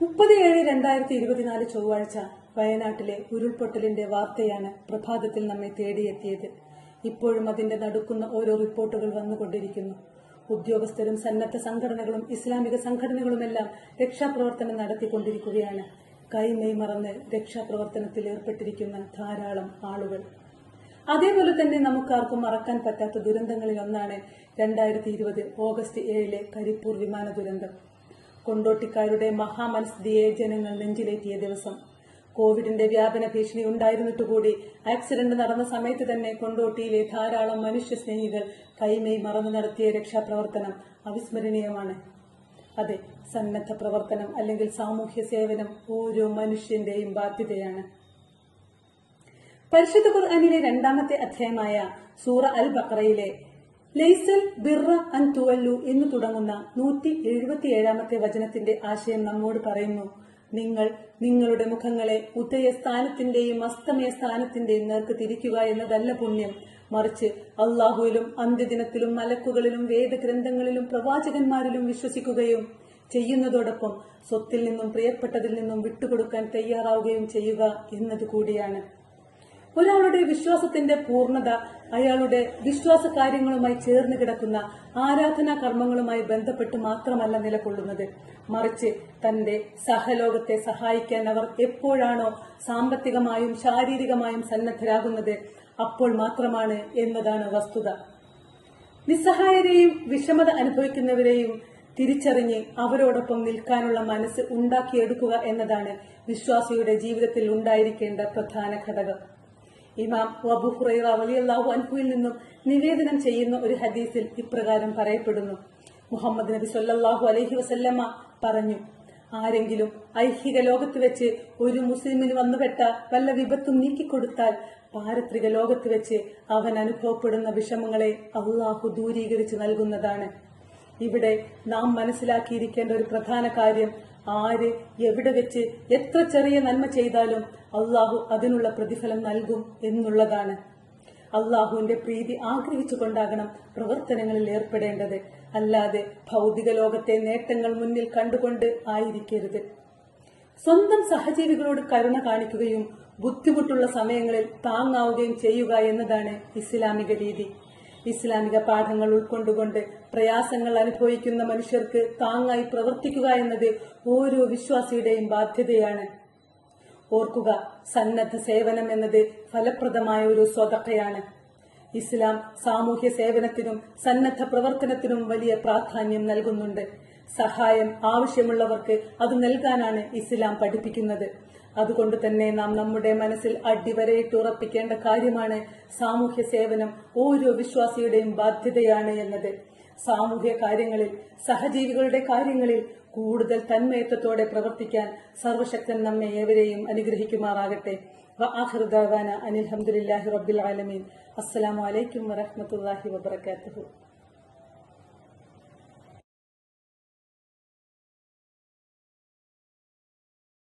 മുപ്പത് ഏഴ് രണ്ടായിരത്തി ഇരുപത്തിനാല് ചൊവ്വാഴ്ച വയനാട്ടിലെ ഉരുൾപൊട്ടലിന്റെ വാർത്തയാണ് പ്രഭാതത്തിൽ നമ്മെ തേടിയെത്തിയത്. ഇപ്പോഴും അതിന്റെ നടുക്കുന്ന ഓരോ റിപ്പോർട്ടുകൾ വന്നുകൊണ്ടിരിക്കുന്നു. ഉദ്യോഗസ്ഥരും സന്നദ്ധ സംഘടനകളും ഇസ്ലാമിക സംഘടനകളുമെല്ലാം രക്ഷാപ്രവർത്തനം നടത്തിക്കൊണ്ടിരിക്കുകയാണ്. കൈമൈ മറന്ന് രക്ഷാപ്രവർത്തനത്തിൽ ഏർപ്പെട്ടിരിക്കുന്ന ധാരാളം ആളുകൾ. അതേപോലെ തന്നെ നമുക്കാർക്കും മറക്കാൻ പറ്റാത്ത ദുരന്തങ്ങളിൽ ഒന്നാണ് രണ്ടായിരത്തി ഇരുപത് ഓഗസ്റ്റ് ഏഴിലെ കരിപ്പൂർ വിമാന ദുരന്തം. കൊണ്ടോട്ടിക്കാരുടെ മഹാമനസ്ഥിതിയെ ജനങ്ങൾ നെഞ്ചിലേറ്റിയ ദിവസം. കോവിഡിന്റെ വ്യാപന ഭീഷണി ഉണ്ടായിരുന്നിട്ടുകൂടി ആക്സിഡന്റ് നടന്ന സമയത്ത് തന്നെ കൊണ്ടോട്ടിയിലെ ധാരാളം മനുഷ്യ സ്നേഹികൾ കൈമൈ മറന്നു നടത്തിയ രക്ഷാപ്രവർത്തനം അവിസ്മരണീയമാണ്. അതെ സന്നദ്ധ പ്രവർത്തനം അല്ലെങ്കിൽ സാമൂഹ്യ സേവനം ഓരോ മനുഷ്യന്റെയും ബാധ്യതയാണ്. പരിശുദ്ധ ഖുർആനിലെ രണ്ടാമത്തെ അധ്യായമായ സൂറ അൽ ബക്രയിലെ ലൈസൽ ബിർറ അൻ തുവല്ലു എന്ന് തുടങ്ങുന്ന നൂറ്റി എഴുപത്തിയേഴാമത്തെ വചനത്തിന്റെ ആശയം നമ്മോട് പറയുന്നു. നിങ്ങൾ നിങ്ങളുടെ മുഖങ്ങളെ ഉദയസ്ഥാനത്തിന്റെയും അസ്തമയ സ്ഥാനത്തിന്റെയും നേർക്ക് തിരിക്കുക എന്നതല്ല പുണ്യം. മറിച്ച് അള്ളാഹുവിലും അന്ത്യദിനത്തിലും മലക്കുകളിലും വേദഗ്രന്ഥങ്ങളിലും പ്രവാചകന്മാരിലും വിശ്വസിക്കുകയും ചെയ്യുന്നതോടൊപ്പം സ്വത്തിൽ നിന്നും പ്രിയപ്പെട്ടതിൽ നിന്നും വിട്ടുകൊടുക്കാൻ തയ്യാറാവുകയും ചെയ്യുക എന്നത് കൂടിയാണ് ഒരാളുടെ വിശ്വാസത്തിന്റെ പൂർണത അയാളുടെ വിശ്വാസ കാര്യങ്ങളുമായി ചേർന്ന് കിടക്കുന്ന ആരാധനാ കർമ്മങ്ങളുമായി ബന്ധപ്പെട്ട് മാത്രമല്ല നിലകൊള്ളുന്നത്. മറിച്ച് തന്റെ സഹലോകത്തെ സഹായിക്കാൻ അവർ എപ്പോഴാണോ സാമ്പത്തികമായും ശാരീരികമായും സന്നദ്ധരാകുന്നത് അപ്പോൾ മാത്രമാണ് എന്നതാണ് വസ്തുത. നിസ്സഹായരെയും വിഷമത അനുഭവിക്കുന്നവരെയും തിരിച്ചറിഞ്ഞ് അവരോടൊപ്പം നിൽക്കാനുള്ള മനസ്സ് ഉണ്ടാക്കിയെടുക്കുക എന്നതാണ് വിശ്വാസിയുടെ ജീവിതത്തിൽ ഉണ്ടായിരിക്കേണ്ട പ്രധാന ഘടകം. ഇമാം അബു ഹുറൈറ വലിയല്ലാഹു അൻഹുവിൽ നിന്നും നിവേദനം ചെയ്യുന്ന ഒരു ഹദീസിൽ ഇപ്രകാരം പറയപ്പെടുന്നു. മുഹമ്മദ് നബി സൊല്ലാഹു അലഹി വസല്ലമ്മ പറഞ്ഞു ആരെങ്കിലും ഐഹിക ലോകത്ത് വെച്ച് ഒരു മുസ്ലിമിന് വന്നുപെട്ട വല്ല വിപത്തും നീക്കിക്കൊടുത്താൽ പാരത്രിക ലോകത്ത് വെച്ച് അവൻ അനുഭവപ്പെടുന്ന വിഷമങ്ങളെ അള്ളാഹു ദൂരീകരിച്ച് നൽകുന്നതാണ്. ഇവിടെ നാം മനസ്സിലാക്കിയിരിക്കേണ്ട ഒരു പ്രധാന കാര്യം ആര് എവിടെ വെച്ച് എത്ര ചെറിയ നന്മ ചെയ്താലും അള്ളാഹു അതിനുള്ള പ്രതിഫലം നൽകും എന്നുള്ളതാണ്. അള്ളാഹുവിന്റെ പ്രീതി ആഗ്രഹിച്ചുകൊണ്ടാകണം പ്രവർത്തനങ്ങളിൽ ഏർപ്പെടേണ്ടത്. അല്ലാതെ ഭൗതിക ലോകത്തെ നേട്ടങ്ങൾ മുന്നിൽ കണ്ടുകൊണ്ട് ആയിരിക്കരുത്. സ്വന്തം സഹജീവികളോട് കരുണ കാണിക്കുകയും ബുദ്ധിമുട്ടുള്ള സമയങ്ങളിൽ താങ്ങാവുകയും ചെയ്യുക എന്നതാണ് ഇസ്ലാമിക രീതി. ഇസ്ലാമിക പാഠങ്ങൾ ഉൾക്കൊണ്ടുകൊണ്ട് പ്രയാസങ്ങൾ അനുഭവിക്കുന്ന മനുഷ്യർക്ക് താങ്ങായി പ്രവർത്തിക്കുക എന്നത് ഓരോ വിശ്വാസിയുടെയും ബാധ്യതയാണ്. ഓർക്കുക സന്നദ്ധ സേവനം എന്നത് ഫലപ്രദമായ ഒരു സ്വതക്കയാണ്. ഇസ്ലാം സാമൂഹ്യ സേവനത്തിനും സന്നദ്ധ പ്രവർത്തനത്തിനും വലിയ പ്രാധാന്യം നൽകുന്നുണ്ട്. സഹായം ആവശ്യമുള്ളവർക്ക് അത് നൽകാനാണ് ഇസ്ലാം പഠിപ്പിക്കുന്നത്. അതുകൊണ്ട് തന്നെ നാം നമ്മുടെ മനസ്സിൽ അടിവരയിട്ട് ഉറപ്പിക്കേണ്ട കാര്യമാണ് സാമൂഹ്യ സേവനം ഓരോ വിശ്വാസിയുടെയും ബാധ്യതയാണ് എന്നത്. സാമൂഹ്യ കാര്യങ്ങളിൽ സഹജീവികളുടെ കാര്യങ്ങളിൽ കൂടുതൽ തന്മയത്വത്തോടെ പ്രവർത്തിക്കാൻ സർവശക്തൻ നമ്മെ ഏവരെയും അനുഗ്രഹിക്കുമാറാകട്ടെ. അനിൽഹമുല്ലാഹി റബ്ബിൽ ആലമീൻ. അസ്സലാമു അലൈക്കും വറഹമത്തല്ലാഹി വബർക്കാത്തുഹു